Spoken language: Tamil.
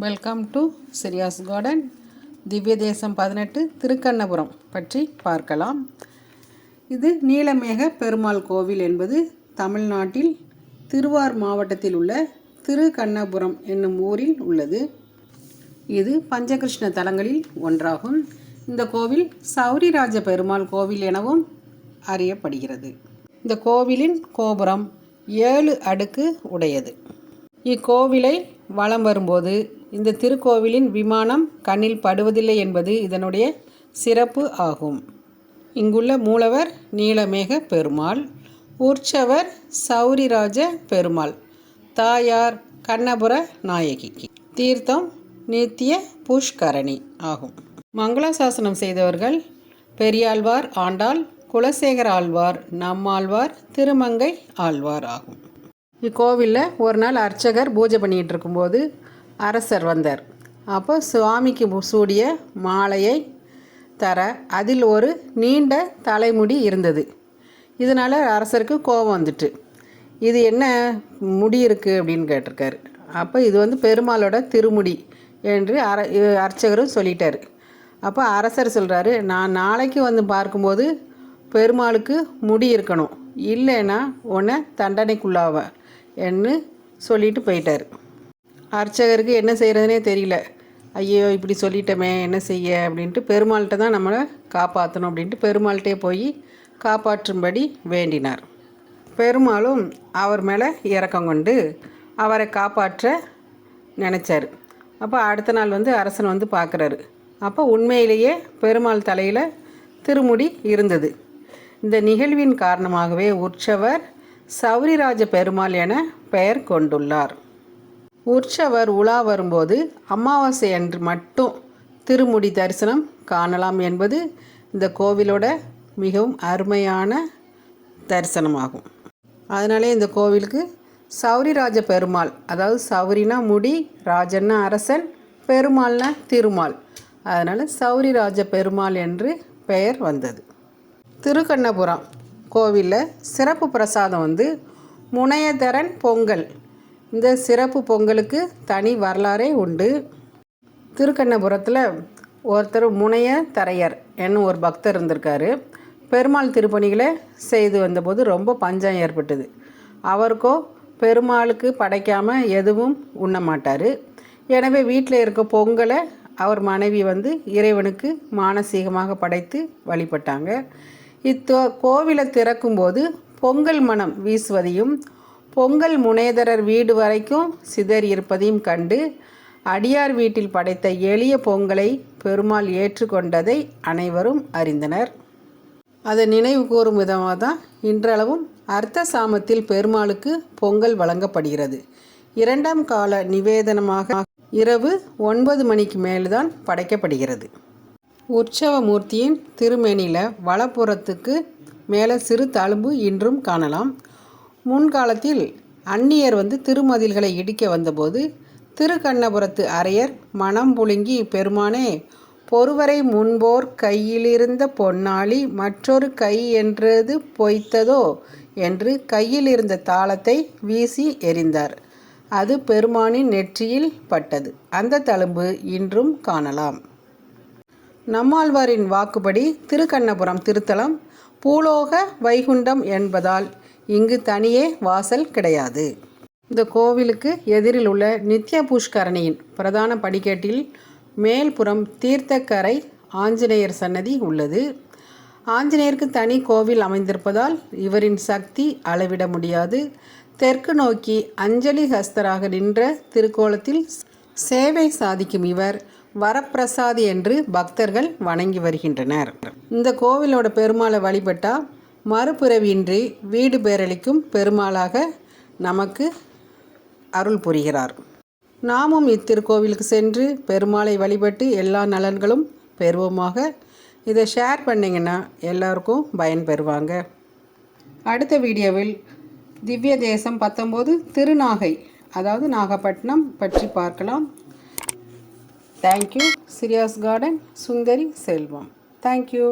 வெல்கம் டு சிரியாஸ் கார்டன் திவ்ய தேசம் பதினெட்டு திருக்கண்ணபுரம் பற்றி பார்க்கலாம். இது நீலமேக பெருமாள் கோவில் என்பது தமிழ்நாட்டில் திருவார் மாவட்டத்தில் உள்ள திருக்கண்ணபுரம் என்னும் ஊரில் உள்ளது. இது பஞ்சகிருஷ்ண தலங்களில் ஒன்றாகும். இந்த கோவில் சௌரிராஜ பெருமாள் கோவில் எனவும் அறியப்படுகிறது. இந்த கோவிலின் கோபுரம் ஏழு அடுக்கு உடையது. இக்கோவிலை வலம் வரும்போது இந்த திருக்கோவிலின் விமானம் கண்ணில் படுவதில்லை என்பது இதனுடைய சிறப்பு ஆகும். இங்குள்ள மூலவர் நீலமேக பெருமாள் உற்சவர் சௌரிராஜ பெருமாள் தாயார் கண்ணபுர நாயகி. தீர்த்தம் நித்திய புஷ்கரணி ஆகும். மங்களாசாசனம் செய்தவர்கள் பெரியாழ்வார் ஆண்டாள் குலசேகர ஆழ்வார் நம்மாழ்வார் திருமங்கை ஆழ்வார் ஆகும். இக்கோவிலில் ஒரு நாள் அர்ச்சகர் பூஜை பண்ணிகிட்டு இருக்கும்போது அரசர் வந்தார். அப்போ சுவாமிக்கு சூடிய மாலையை தர அதில் ஒரு நீண்ட தலைமுடி இருந்தது. இதனால் அரசருக்கு கோபம் வந்துட்டு இது என்ன முடி இருக்குது அப்படின்னு கேட்டிருக்காரு. அப்போ இது வந்து பெருமாளோட திருமுடி என்று அர அர்ச்சகரும் சொல்லிட்டார். அப்போ அரசர் சொல்கிறாரு நான் நாளைக்கு வந்து பார்க்கும்போது பெருமாளுக்கு முடி இருக்கணும். இல்லைன்னா உன்னை தண்டனைக்குள்ளாவேன் என்று சொல்லிட்டு போயிட்டார். அர்ச்சகருக்கு என்ன செய்கிறதுனே தெரியல. ஐயோ இப்படி சொல்லிட்டோமே என்ன செய்ய? அப்படின்ட்டு பெருமாள்கிட்ட தான் நம்மளை காப்பாற்றணும் அப்படின்ட்டு பெருமாள்கிட்டே போய் காப்பாற்றும்படி வேண்டினார். பெருமாளும் அவர் மேலே இறக்கம் கொண்டு அவரை காப்பாற்ற நினச்சார். அப்போ அடுத்த நாள் வந்து அரசன் வந்து பார்க்குறாரு அப்போ உண்மையிலேயே பெருமாள் தலையில் திருமுடி இருந்தது. இந்த நிகழ்வின் காரணமாகவே உற்சவர் சௌரிராஜ பெருமாள் என பெயர் கொண்டுள்ளார். உற்சவர் உலா வரும்போது அமாவாசை அன்று மட்டும் திருமுடி தரிசனம் காணலாம் என்பது இந்த கோவிலோட மிகவும் அருமையான தரிசனமாகும். அதனாலே இந்த கோவிலுக்கு சௌரிராஜ பெருமாள் அதாவது சௌரினா முடி ராஜன்னா அரசன் பெருமாள்னா திருமால். அதனால் சௌரிராஜ பெருமாள் என்று பெயர் வந்தது. திருக்கண்ணபுரம் கோவிலில் சிறப்பு பிரசாதம் வந்து முனையதரன் பொங்கல். இந்த சிறப்பு பொங்கலுக்கு தனி வரலாறே உண்டு. திருக்கண்ணபுரத்தில் ஒருத்தர் முனைய தரையர் என்னும் ஒரு பக்தர் இருந்திருக்காரு. பெருமாள் திருப்பணிகளை செய்து வந்தபோது ரொம்ப பஞ்சம் ஏற்பட்டது. அவருக்கோ பெருமாளுக்கு படைக்காமல் எதுவும் உண்ண மாட்டார். எனவே வீட்டில் இருக்க பொங்கலை அவர் மனைவி வந்து இறைவனுக்கு மானசீகமாக படைத்து வழிபட்டாங்க. இத்தோ கோவிலை திறக்கும்போது பொங்கல் மனம் வீசுவதையும் பொங்கல் முனேதரர் வீடு வரைக்கும் சிதறி இருப்பதையும் கண்டு அடியார் வீட்டில் படைத்த எளிய பொங்கலை பெருமாள் ஏற்றுக்கொண்டதை அனைவரும் அறிந்தனர். அதை நினைவு கூறும் விதமாக தான் இன்றளவும் அர்த்த சாமத்தில் பெருமாளுக்கு பொங்கல் வழங்கப்படுகிறது. இரண்டாம் கால நிவேதனமாக இரவு ஒன்பது மணிக்கு மேல்தான் படைக்கப்படுகிறது. உற்சவ மூர்த்தியின் திருமேனியில் வலப்புறத்துக்கு மேலே சிறு தழும்பு இன்றும் காணலாம். முன்காலத்தில் அந்நியர் வந்து திருமதில்களை இடிக்க வந்தபோது திருக்கண்ணபுரத்து அரையர் மனம் புழுங்கி பெருமானே பொறுவரை முன்போர் கையிலிருந்த பொன்னாளி மற்றொரு கை என்றது பொய்த்ததோ? என்று கையில் இருந்த தாளத்தை வீசி எறிந்தார். அது பெருமானின் நெற்றியில் பட்டது. அந்த தழும்பு இன்றும் காணலாம். நம்மாழ்வாரின் வாக்குப்படி திருக்கண்ணபுரம் திருத்தலம் பூலோக வைகுண்டம் என்பதால் இங்கு தனியே வாசல் கிடையாது. இந்த கோவிலுக்கு எதிரில் உள்ள நித்ய புஷ்கரணியின் பிரதான படிக்கட்டில் மேல்புறம் தீர்த்தக்கரை ஆஞ்சநேயர் சன்னதி உள்ளது. ஆஞ்சநேயருக்கு தனி கோவில் அமைந்திருப்பதால் இவரின் சக்தி அளவிட முடியாது. தெற்கு நோக்கி அஞ்சலி ஹஸ்தராக நின்ற திருக்கோலத்தில் சேவை சாதிக்கும் இவர் வரப்பிரசாதி என்று பக்தர்கள் வணங்கி வருகின்றனர். இந்த கோவிலோட பெருமாளை வழிபட்டால் மறுபிறவியின்றி வீடு பேரளிக்கும் பெருமாளாக நமக்கு அருள் புரிகிறார். நாமும் இத்திருக்கோவிலுக்கு சென்று பெருமாளை வழிபட்டு எல்லா நலன்களும் பெறுவோமாக. இதை ஷேர் பண்ணிங்கன்னா எல்லாருக்கும் பயன் பெறுவாங்க. அடுத்த வீடியோவில் திவ்ய தேசம் பத்தொம்போது திருநாகை அதாவது நாகப்பட்டினம் பற்றி பார்க்கலாம். Thank you சிரியாஸ் garden Sundari Selvam thank you